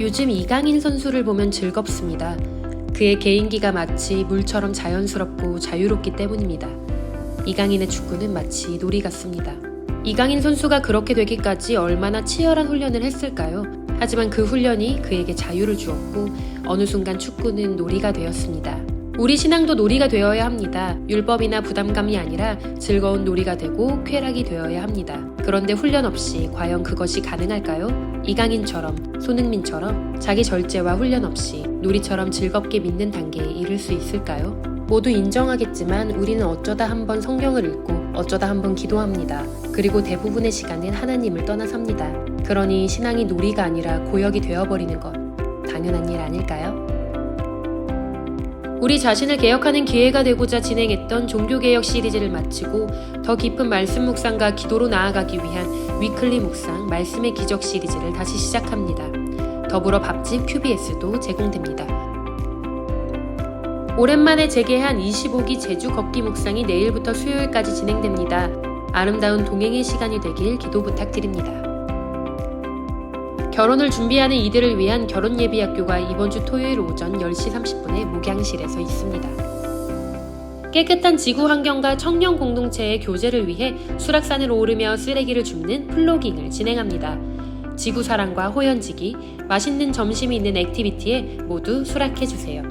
요즘 이강인 선수를 보면 즐겁습니다. 그의 개인기가 마치 물처럼 자연스럽고 자유롭기 때문입니다. 이강인의 축구는 마치 놀이 같습니다. 이강인 선수가 그렇게 되기까지 얼마나 치열한 훈련을 했을까요? 하지만 그 훈련이 그에게 자유를 주었고 어느 순간 축구는 놀이가 되었습니다. 우리 신앙도 놀이가 되어야 합니다. 율법이나 부담감이 아니라 즐거운 놀이가 되고 쾌락이 되어야 합니다. 그런데 훈련 없이 과연 그것이 가능할까요? 이강인처럼, 손흥민처럼 자기 절제와 훈련 없이 놀이처럼 즐겁게 믿는 단계에 이를 수 있을까요? 모두 인정하겠지만 우리는 어쩌다 한번 성경을 읽고 어쩌다 한번 기도합니다. 그리고 대부분의 시간은 하나님을 떠나 삽니다. 그러니 신앙이 놀이가 아니라 고역이 되어버리는 것 당연한 일 아닐까요? 우리 자신을 개혁하는 기회가 되고자 진행했던 종교개혁 시리즈를 마치고 더 깊은 말씀 묵상과 기도로 나아가기 위한 위클리 묵상 말씀의 기적 시리즈를 다시 시작합니다. 더불어 밥집 QBS도 제공됩니다. 오랜만에 재개한 25기 제주 걷기 묵상이 내일부터 수요일까지 진행됩니다. 아름다운 동행의 시간이 되길 기도 부탁드립니다. 결혼을 준비하는 이들을 위한 결혼 예비 학교가 이번 주 토요일 오전 10시 30분에 목양실에서 있습니다. 깨끗한 지구 환경과 청년 공동체의 교제를 위해 수락산을 오르며 쓰레기를 줍는 플로깅을 진행합니다. 지구 사랑과 호연지기, 맛있는 점심이 있는 액티비티에 모두 수락해 주세요.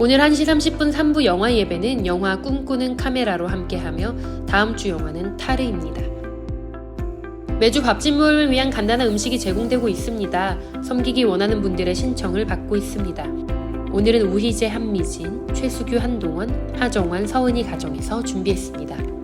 오늘 1시 30분 3부 영화 예배는 영화 꿈꾸는 카메라로 함께하며 다음 주 영화는 타르입니다. 매주 밥집 모임을 위한 간단한 음식이 제공되고 있습니다. 섬기기 원하는 분들의 신청을 받고 있습니다. 오늘은 우희재 한미진, 최수규 한동원, 하정환 서은이 가정에서 준비했습니다.